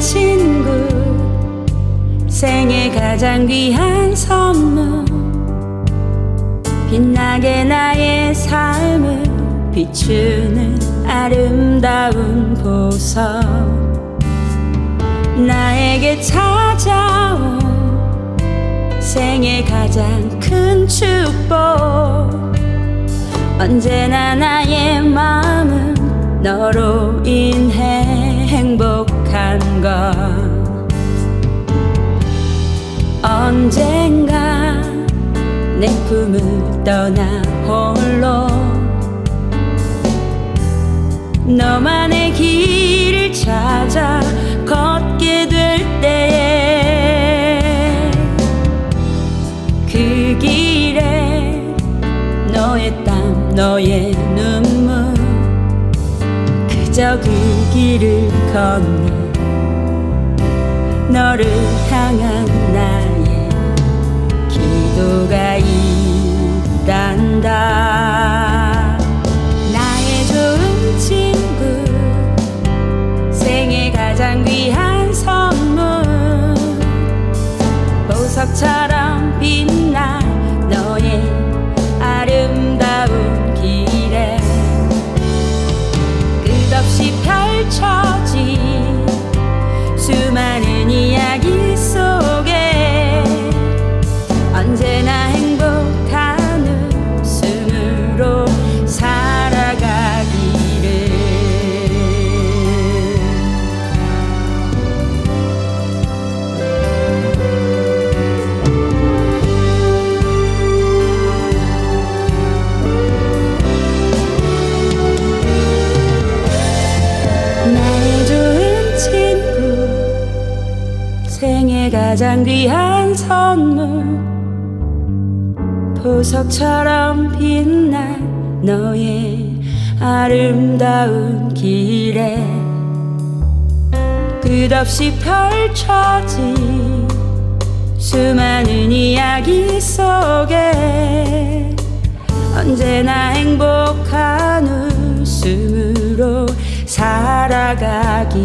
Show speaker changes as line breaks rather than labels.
친구. 생애 가장 귀한 선물. 빛나게 나의 삶을 비추는 아름다운 보석. 나에게 찾아온 생애 가장 큰 축복. 언제나 나의 마음은 너로 인해 것 언젠가 내 꿈을 떠나 홀로 너만의 길을 찾아 걷게 될 때에 그 길에 너의 땀 너의 눈물 그저 그 길을 걷는 너를 향한 나의 기도가 있단다. 나의 좋은 친구 생애 가장 귀한 선물. 보석처럼 생애 가장 귀한 선물. 보석처럼 빛난 너의 아름다운 길에 끝없이 펼쳐진 수많은 이야기 속에 언제나 행복한 웃음으로 살아가기를